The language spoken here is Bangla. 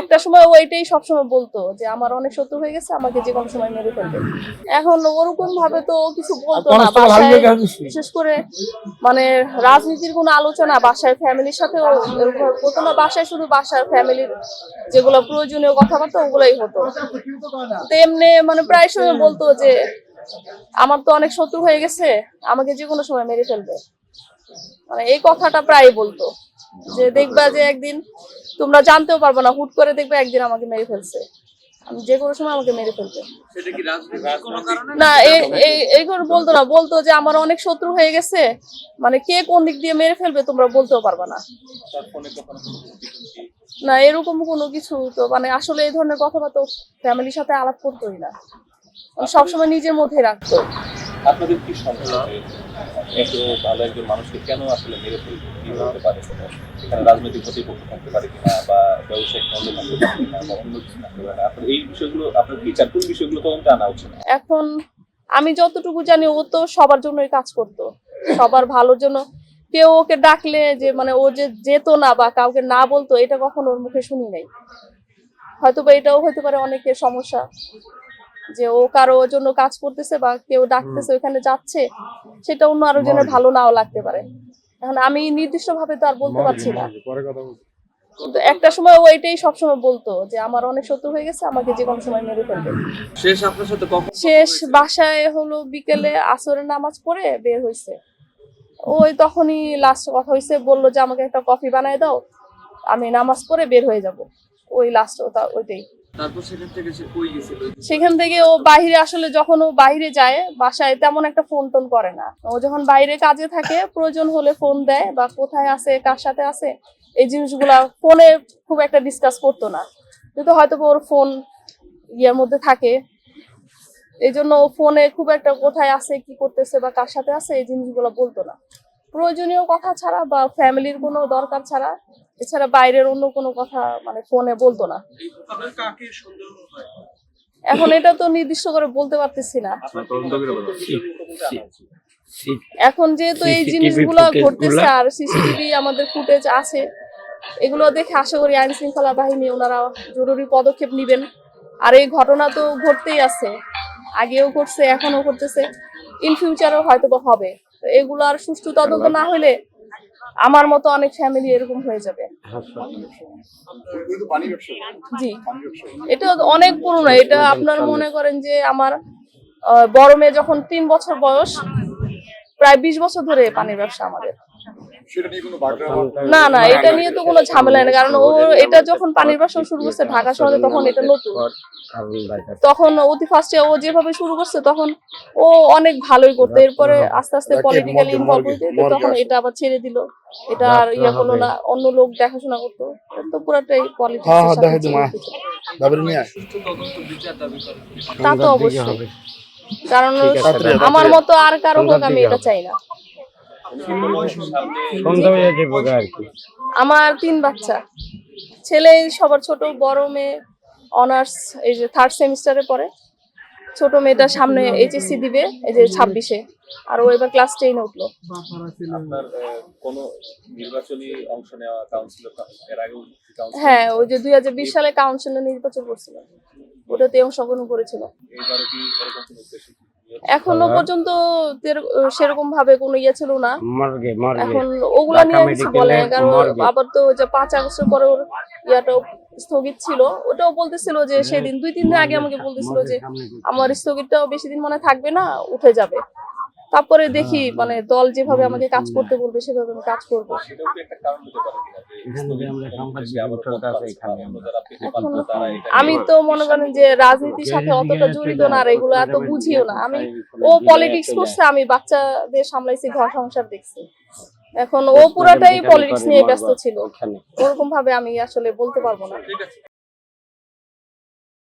একটা সময় ও এটাই সবসময় বলতো যে আমার অনেক শত্রু হয়ে গেছে আমাকে যে কোনো সময় মেরে ফেলবে। এখন ওরকম ভাবে তো কিছু বলতো না বাসায়। বিশেষ করে মানে রাজনীতির কোনো আলোচনা বাসায় ফ্যামিলির সাথে হতো না বাসায় শুধু বাসার ফ্যামিলির যেগুলো প্রয়োজনীয় কথাবার্তা ওগুলাই হতো। তো এমনি মানে প্রায় সময় বলতো যে আমার তো অনেক শত্রু হয়ে গেছে আমাকে যে কোনো সময় মেরে ফেলবে। মানে এই কথাটা প্রায় বলতো। যে দেখবা যে একদিন তোমরা জানতেও পারবে না হুট করে দেখবে একদিন আমাকে মেরে ফেলছে। আমি যে কোনো সময় আমাকে মেরে ফেলবে। সেটা কি রাজনীতির কোনো কারণে? না এই করে বলতো না বলতো যে আমার অনেক শত্রু হয়ে গেছে মানে কে কোন দিক দিয়ে মেরে ফেলবে তোমরা বলতেও পারবে না? না এরকম কোনো কিছু তো মানে আসলে এই ধরনের কথাবার্তা ফ্যামিলির সাথে আলাপ করতোই না। মানে সবসময় নিজের মধ্যে রাখতো। আপনাদের কি সমস্যা এত ভালো একজন মানুষকে কেন আসলে মেরে ফেলবে? কি হতে পারে? এখানে রাজনৈতিক প্রতিপক্ষ থাকতে পারে কিনা বা ব্যবসায়িক থাকতে পারে কিনা বা অন্য কিছু থাকতে পারে আপনার এই বিষয়গুলো, আপনার কোন বিষয়গুলো উচিত এখন আমি যতটুকু জানি, ও তো সবার জন্যই কাজ করতো। সবার ভালোর জন্য। কেউ ওকে ডাকলে যে মানে ও যে যেত না বা কাউকে না বলতো, এটা কখনো ওর মুখে শুনি নাই। হয়তো বা এটাও হতে পারে অনেকের সমস্যা। যে ও কারও জন্য কাজ করতেছে বা কেউ ডাকতেছে ওখানে যাচ্ছে সেটা অন্য আরও জনের ভালো নাও লাগতে পারে। এখন আমি নির্দিষ্ট ভাবে তো আর বলতে পারছি না। কিন্তু একটা সময় ও এটাই সবসময় বলতো যে আমার অনেক শত্রু হয়ে গেছে আমাকে যে কোনো সময় মেরে ফেলবে। শেষ আপনার সাথে কখন শেষ বাসায় হলো বিকেলে আসরের নামাজ পড়ে বের হয়েছে ওই তখনই লাস্ট কথা হয়েছে বলল যে আমাকে একটা কফি বানায় দাও আমি নামাজ পড়ে বের হয়ে যাব। ওই লাস্ট ওটা ওইটাই। সেখান থেকে ও বাইরে আসলে যখন ও বাইরে যায় বাসায় তেমন একটা ফোন টোন করে না। ও যখন বাইরে কাজে থাকে, প্রয়োজন হলে ফোন দেয় বা কোথায় আছে, কার সাথে আছে, এই জিনিসগুলা ফোনে খুব একটা ডিসকাস করতো না। কিন্তু হয়তো ওর ফোন ইয়ের মধ্যে থাকে। এই জন্য ও ফোনে খুব একটা কোথায় আছে, কি করতেছে বা কার সাথে আছে, এই জিনিসগুলো বলতো না। প্রয়োজনীয় কথা ছাড়া বা ফ্যামিলির কোনো দরকার ছাড়া এছাড়া বাইরের অন্য কোনো কথা মানে ফোনে বলতো না। এখন এটা তো নির্দিষ্ট করে বলতে পারতেছি না। এখন যেহেতু এই জিনিসগুলো ঘটতেছে আর সিসিটিভি আমাদের ফুটেজ আছে এগুলো দেখে আশা করি আইন শৃঙ্খলা বাহিনী ওনারা জরুরি পদক্ষেপ নেবেন। আর এই ঘটনা তো ঘটতেই আছে আগেও ঘটছে এখনও ঘটতেছে। ইন ফিউচারও হয়তো বা হবে। এগুলো আর সুষ্ঠু তদন্ত না হলে আমার মতো অনেক ফ্যামিলি এরকম হয়ে যাবে। জি। এটা অনেক পুরনো। এটা আপনার মনে করেন যে আমার বড় মেয়ে যখন তিন বছর বয়স, প্রায় বিশ বছর ধরে পানির ব্যবসা আমাদের। না না এটা নিয়ে তো কোনো ঝামেলা নেই কারণ ও এটা যখন পানির বাসন শুরু করছে ঢাকা শহরে তখন এটা নতুন। তখন অতি ফার্স্টে ও যেভাবে শুরু করছে তখন ও অনেক ভালোই করতো। এরপরে আস্তে আস্তে পলিটিক্যালি ইনভলভ হইতে হইতে তখন এটা আবার ছেড়ে দিল। এটা আর ইয়ে করল না অন্য লোক দেখাশোনা করতো। তো পুরাটাই হ্যাঁ, হ্যাঁ, পলিটিক্স দাবি করেন। তা তো অবশ্যই। কারণ আমার মতো আর কারও হোক আমি এটা চাই না। আমার তিন বাচ্চা। ছেলে সবার ছোট বড় মেয়ে অনার্স এই যে থার্ড সেমিস্টারে পড়ে। ছোট মেয়েটা সামনে এইচএসসি দিবে এই যে ছাব্বিশে। আর ও এবার ক্লাস টেনে উঠল। আপনার আহ, কোনো নির্বাচনী অংশ নেওয়া কাউন্সিলর এর আগেও কাউন্সিলর হ্যাঁ ওই যে দুই হাজার বিশ সালে কাউন্সিলে নির্বাচন করছিল। ওটাতে অংশগ্রহণ করেছিল। এখনও পর্যন্ত সেরকম ভাবে কোনো ইয়ে ছিল না। এখন ওগুলা নিয়ে কিছু বলে কারণ আবার তো যে পাঁচ আগস্টের পরে ওর ইয়াটাও স্থগিত ছিল। ওটাও বলতেছিল যে সেদিন দুই তিন দিন আগে আমাকে বলতেছিল যে আমার স্থগিতটাও বেশি দিন মনে থাকবে না উঠে যাবে। তারপরে দেখি মানে দল যেভাবে আমাকে কাজ করতে বলবে সেভাবে আমি কাজ করব। আমি তো মনে করেন যে রাজনীতির সাথে অতটা জড়িত না আর এগুলো এত বুঝিও না। আমি ও পলিটিক্স করছে আমি বাচ্চাদের সামলাইছি ঘর সংসার দেখছি। এখন ও পুরাটাই পলিটিক্স নিয়ে ব্যস্ত ছিল। ওরকম ভাবে আমি আসলে বলতে পারব না। ঠিক আছে।